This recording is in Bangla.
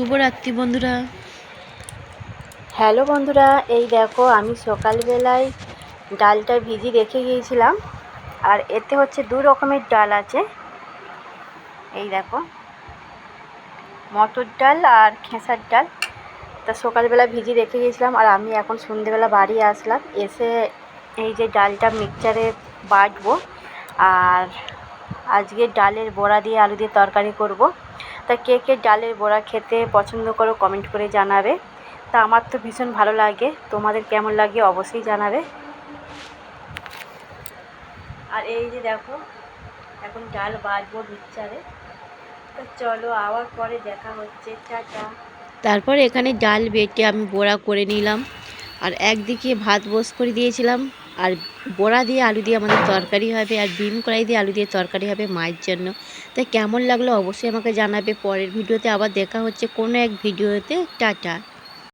শুভরাত্রি বন্ধুরা। হ্যালো বন্ধুরা, এই দেখো আমি সকালবেলায় ডালটা ভিজি রেখে গিয়েছিলাম। আর এতে হচ্ছে দু রকমের ডাল আছে। এই দেখো, মটর ডাল আর খেসার ডাল। তা সকালবেলা ভিজি রেখে গিয়েছিলাম আর আমি এখন সন্ধেবেলা বাড়ি আসলাম। এসে এই যে ডালটা মিক্সচারে বাটবো। আর আজকে ডালের বড়া দিয়ে আলু দিয়ে তরকারি করব। তা কে কে ডালের বড়া খেতে পছন্দ করো কমেন্ট করে জানাবে। তা আমার তো ভীষণ ভালো লাগে। তোমাদের কেমন লাগে অবশ্যই জানাবে। আর এই যে দেখো, এখন ডাল বাজবো মিক্সচারে। তো চলো আবার পরে দেখা হচ্ছে। টাটা। তারপর এখানে ডাল বেটে আমি বড়া করে নিলাম। আর একদিকে ভাত বস করে দিয়েছিলাম। আর বড়া দিয়ে আলু দিয়ে আমাদের তরকারি হবে আর ডিম কড়াই দিয়ে আলু দিয়ে তরকারি হবে মায়ের জন্য। তাই কেমন লাগল অবশ্যই আমাকে জানাবে। পরের ভিডিওতে আবার দেখা হচ্ছে কোনো এক ভিডিওতে। টাটা।